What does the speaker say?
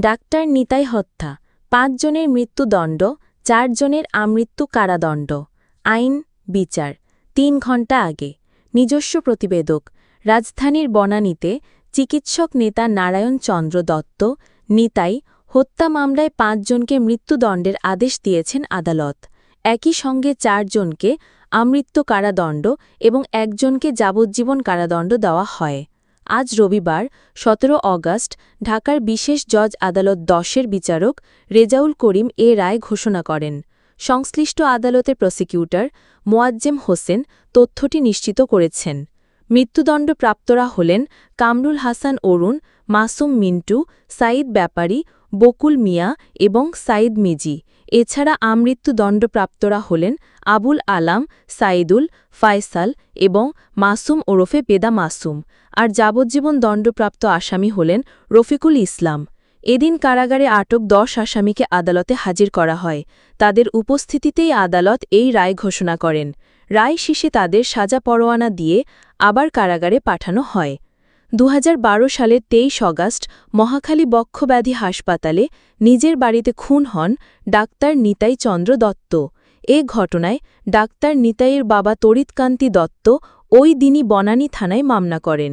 Doctor Nitai হত্যা পাঁচজনের মৃত্যুদণ্ড চারজনের আমৃত্যু কারাদণ্ড। আইন, বিচার। তিন ঘণ্টা আগে। নিজস্ব প্রতিবেদক। রাজধানীর বনানীতে চিকিৎসক নেতা নারায়ণ চন্দ্র দত্ত, নিতাই হত্যা মামলায় পাঁচজনকে মৃত্যুদণ্ডের আদেশ দিয়েছেন আদালত। একই সঙ্গে চারজনকে আমৃত্যু কারাদণ্ড এবং একজনকে যাবজ্জীবন কারাদণ্ড দেওয়া হয়। আজ রবিবার ১৭ অগাস্ট, ঢাকার বিশেষ জজ আদালত দশের বিচারক রেজাউল করিম এ রায় ঘোষণা করেন। সংশ্লিষ্ট আদালতের প্রসিকিউটর মোয়াজ্জেম হোসেন তথ্যটি নিশ্চিত করেছেন। মৃত্যুদণ্ডপ্রাপ্তরা হলেন কামরুল হাসান অরুণ, মাসুম মিন্টু, সাঈদ ব্যাপারী বকুল মিয়া এবং সাঈদ মিজি। এছাড়া আমৃত্যুদণ্ডপ্রাপ্তরা হলেন আবুল আলাম, সাইদুল, ফায়সাল এবং মাসুম ওরফে বেদা মাসুম। আর যাবজ্জীবন দণ্ডপ্রাপ্ত আসামি হলেন রফিকুল ইসলাম। এদিন কারাগারে আটক দশ আসামিকে আদালতে হাজির করা হয়। তাদের উপস্থিতিতেই আদালত এই রায় ঘোষণা করেন। রায় শেষে তাদের সাজা পরোয়ানা দিয়ে আবার কারাগারে পাঠানো হয়। দু হাজার বারো সালের তেইশ অগাস্ট মহাখালী বক্ষব্যাধি হাসপাতালে নিজের বাড়িতে খুন হন ডাক্তার নিতাই চন্দ্র দত্ত। এ ঘটনায় ডাক্তার নিতাইয়ের বাবা তড়িৎকান্তি দত্ত ওই দিনই বনানী থানায় মামলা করেন।